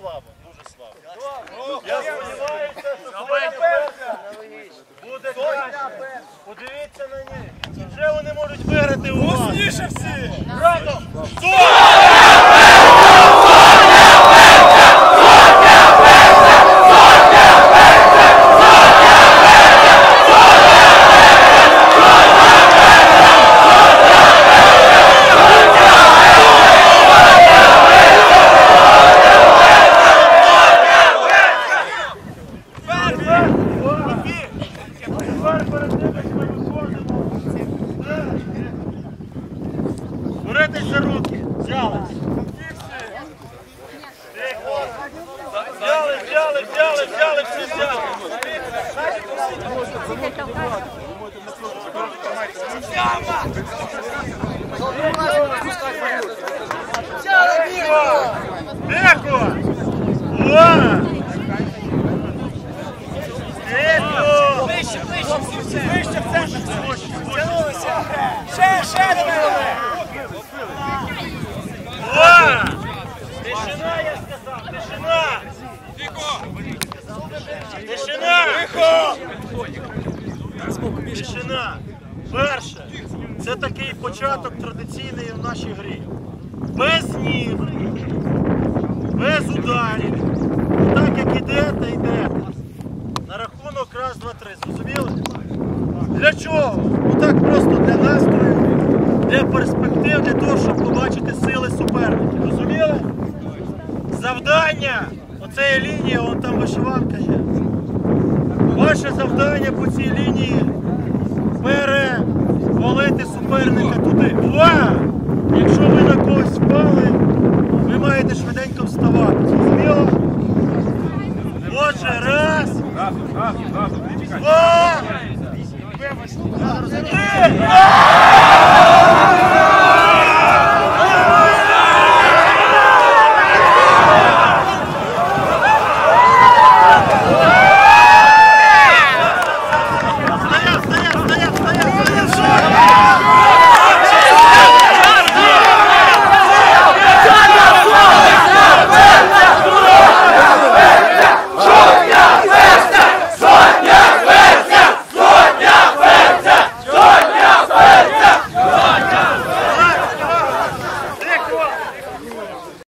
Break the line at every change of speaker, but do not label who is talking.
слабо, дуже слабо. Я сподіваюся, буде краще. Подивіться на них. Вже вони можуть виграти у вас. Усніше всі! Разом! Стоп! Дуритися руки, взяли. Взяли, взяли, взяли, взяли, всі взяли. Взяли! Ще, ще давай. Тишина, я сказав, тишина! Тишина! Тишина! Перше, це такий початок традиційний в нашій грі. Без ніг, без ударів. Так як ідете, йдете. На рахунок раз, два, три. Зрозуміли? Для чого? Так просто для настрою, для перспектив, для того, щоб побачити сили суперників. Розуміли? Завдання оцеї лінії, вон там вишиванка є. Ваше завдання по цій лінії перевалити суперника туди. Увага! Якщо ви на когось впали, ви маєте швиденько вставати. Зрозуміло? Отже, раз. Два. Три.